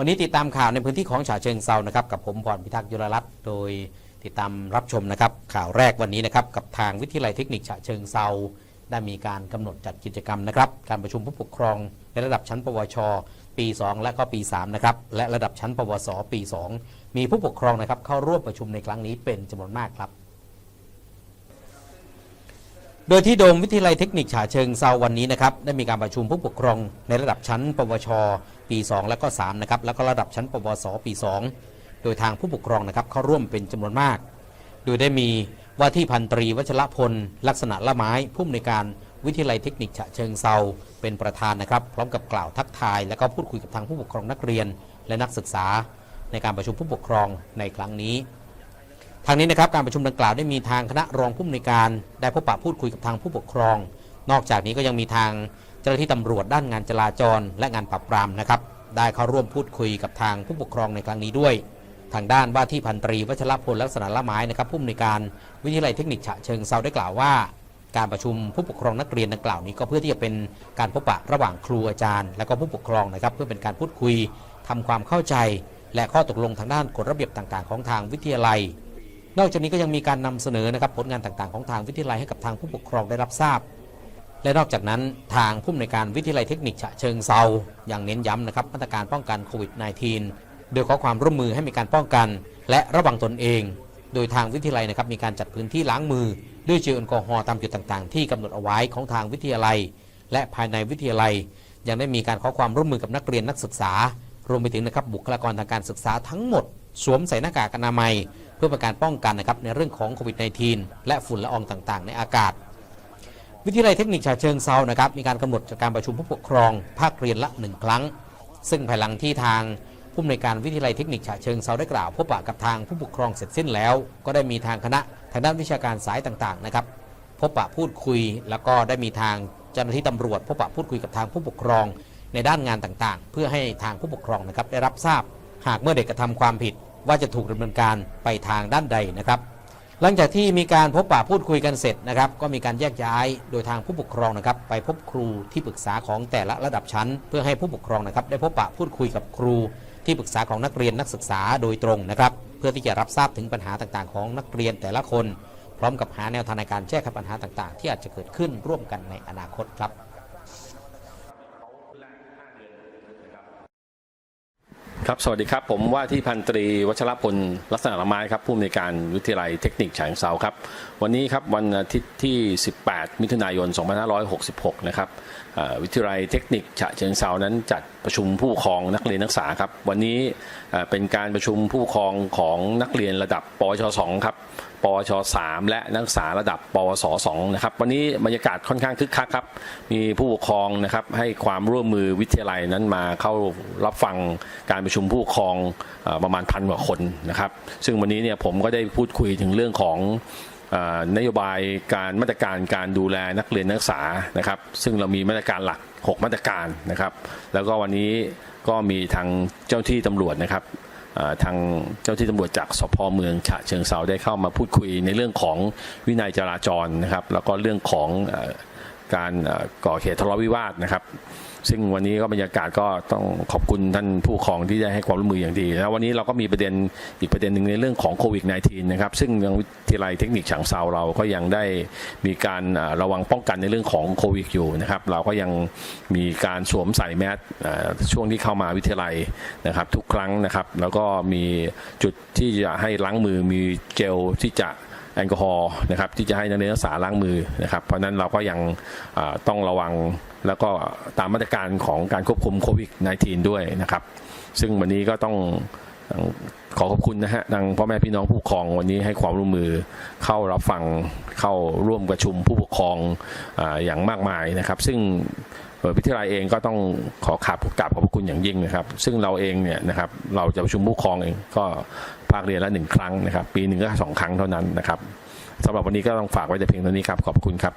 วันนี้ติดตามข่าวในพื้นที่ของฉะเชิงเซานะครับกับผมพรพิทักษ์ยุรรัตน์โดยติดตามรับชมนะครับข่าวแรกวันนี้นะครับกับทางวิทยาลัยเทคนิคฉะเชิงเซาได้มีการกำหนดจัดกิจกรรมนะครับการประชุมผู้ปกครองในระดับชั้น ปวช ปี 2 และก็ปี3นะครับและระดับชั้น ปวส ปี 2 มีผู้ปกครองนะครับเข้าร่วมประชุมในครั้งนี้เป็นจำนวนมากครับ โดยที่โดมวิทยาลัยเทคนิคฉะเชิงเซาวันนี้นะครับได้มีการประชุมผู้ปกครองในระดับชั้น ปวช ปี 2 และก็3นะครับแล้วก็ระดับชั้น ปวส ปี 2 โดยทางผู้ปกครองนะครับเข้าร่วมเป็นจำนวนมาก โดยได้มีว่าที่พันตรีวัชรพล ลักษณะละไม้ผู้อำนวยการวิทยาลัยเทคนิคฉะเชิงเซาเป็นประธานนะครับ พร้อมกับกล่าวทักทาย และก็พูดคุยกับทางผู้ปกครองนักเรียน และนักศึกษา ในการประชุมผู้ปกครองในครั้งนี้ ทางนี้นะครับการประชุมดังกล่าวได้มีทางคณะรองผู้อำนวยการ ได้พบปะพูดคุยกับทางผู้ปกครอง นอกจากนี้ก็ยังมีทางเจ้าหน้าที่ตำรวจด้านงานจราจร และงานปราบปรามนะครับได้เข้าร่วมพูดคุยกับทางผู้ปกครองในครั้งนี้ด้วย ทางด้านว่าที่พันตรีวัชรพลลักษณะละไม้นะครับผู้อำนวยการวิทยาลัยเทคนิคฉะเชิงเซาได้กล่าวว่า การประชุมผู้ปกครองนักเรียนดังกล่าวนี้ก็เพื่อที่จะเป็นการพบปะระหว่างครูอาจารย์ และก็ผู้ปกครองนะครับ เพื่อเป็นการพูดคุยทำความเข้าใจ และข้อตกลงทางด้านกฎระเบียบต่างๆ ของทางวิทยาลัย นอกจากนี้ก็ยังมีการนำเสนอนะครับผลงานต่างๆ ของทางวิทยาลัยให้กับทางผู้ปกครองได้รับทราบ และนอกจากนั้นทางผู้อำนวยการวิทยาลัยเทคนิคฉะเชิงเซาอย่างเน้นย้ำนะครับมาตรการป้องกันโควิด -19 โดยขอความร่วมมือให้มีการป้องกัน และระวังตนเอง โดยทางวิทยาลัยนะครับมีการจัดพื้นที่ล้างมือ ด้วยเจลแอลกอฮอล์ตามจุดต่างๆ ที่กำหนดเอาไว้ของทางวิทยาลัย และภายในวิทยาลัย ยังได้มีการขอความร่วมมือกับนักเรียนนักศึกษา รวมไปถึงนะครับบุคลากรทางการศึกษาทั้งหมด สวมใส่หน้ากากอนามัย เพื่อเป็นการป้องกันนะครับในเรื่องของโควิด -19 และฝุ่นละอองต่างๆ ในอากาศ วิทยาลัยเทคนิคฉะเชิงเซานะครับมีการกำหนดการประชุมผู้ปกครอง ภาคเรียนละหนึ่งครั้ง ซึ่งภายหลังที่ทางผู้อำนวยการวิทยาลัยเทคนิคฉะเชิงเซาได้กล่าวพบปะกับทางผู้ปกครองเสร็จสิ้นแล้ว ก็ได้มีทางคณะทางด้านวิชาการสายต่างๆนะครับพบปะพูดคุย แล้วก็ได้มีทางเจ้าหน้าที่ตำรวจ พบปะพูดคุยกับทางผู้ปกครองในด้านงานต่างๆ เพื่อให้ทางผู้ปกครองนะครับได้รับทราบ หากเมื่อเด็กกระทำความผิด ว่าจะถูกดำเนินการไปทางด้านใดนะครับ หลังจากที่มีการพบปะพูดคุยกันเสร็จนะครับ ก็มีการแยกย้ายโดยทางผู้ปกครองนะครับ ไปพบครูที่ปรึกษาของแต่ละระดับชั้น เพื่อให้ผู้ปกครองนะครับ ได้พบปะพูดคุยกับครูที่ปรึกษาของนักเรียนนักศึกษาโดยตรงนะครับ เพื่อที่จะรับทราบถึงปัญหาต่างๆ ของนักเรียนแต่ละคน พร้อมกับหาแนวทางในการแก้ไขปัญหาต่างๆ ที่อาจจะเกิดขึ้นร่วมกันในอนาคตครับ ครับสวัสดีครับ ผมว่าที่พันตรีวัชรพลลักษณะละไม้ครับผู้อำนวยการวิทยาลัยเทคนิคฉะเชิงเซาครับ วันนี้ครับวันอาทิตย์ที่ 18 มิถุนายน 2566 นะครับวิทยาลัยเทคนิคฉะเชิงเซานั้นจัดประชุมผู้ปกครองนักเรียนนักศึกษาครับ วันนี้เป็นการประชุมผู้ปกครองของนักเรียนระดับปช 2 ครับปวช3และนักศึกษาระดับ ปวส2นะครับ วันนี้บรรยากาศค่อนข้างคึกคักครับ มีผู้ปกครองนะครับให้ความร่วมมือวิทยาลัยนั้นมาเข้ารับฟังการประชุมผู้ปกครองอประมาณพันกว่าคนนะครับ ซึ่งวันนี้เนี่ยผมก็ได้พูดคุยถึงเรื่องของอนโยบายการมาตรการการดูแลนักเรียนนักศึกษานะครับ ซึ่งเรามีมาตรการหลัก 6 มาตรการนะครับ แล้วก็วันนี้ก็มีทางเจ้าที่ตำรวจนะครับ ทางเจ้าที่ตำรวจจากสพเมืองฉะเชิงเซาได้เข้ามาพูดคุยในเรื่องของวินัยจราจรนะครับ แล้วก็เรื่องของ การก่อเหตุทะเลาะวิวาทนะครับ ซึ่งวันนี้ก็บรรยากาศก็ต้องขอบคุณท่านผู้ครองที่ได้ให้ความร่วมมืออย่างดี แล้ววันนี้เราก็มีประเด็นอีกประเด็นหนึ่งในเรื่องของโควิด -19 นะครับ ซึ่งทางวิทยาลัยเทคนิคฉางเซาเราก็ยังได้มีการระวังป้องกันในเรื่องของโควิดอยู่นะครับ เราก็ยังมีการสวมใส่แมสช่วงที่เข้ามาวิทยาลัยนะครับทุกครั้งนะครับ แล้วก็มีจุดที่จะให้ล้างมือมีเจลที่จะ แอลกอฮอล์นะครับที่จะให้นักเรียนนักศึกษาล้างมือนะครับ เพราะฉะนั้นเราก็ยังต้องระวังแล้วก็ตามมาตรการของการควบคุมโควิด -19 ด้วยนะครับ ซึ่งวันนี้ก็ต้อง ขอขอบคุณนะฮะทางพ่อแม่พี่น้องผู้ปกครองวันนี้ให้ความร่วมมือเข้ารับฟังเข้าร่วมประชุมผู้ปกครองออย่างมากมายนะครับ ซึ่งวิทยาลัยเองก็ต้องขอขาบกราบขอบคุณอย่างยิ่งนะครับ ซึ่งเราเองเนี่ยนะครับเราจะประชุมผู้ปกครองเองก็ภาคเรียนละหนึ่งครั้งนะครับ ปีหนึ่งก็สองครั้งเท่านั้นนะครับสำหรับวันนี้ก็ต้องฝากไว้แต่เพียงเท่านี้ครับขอบคุณครับ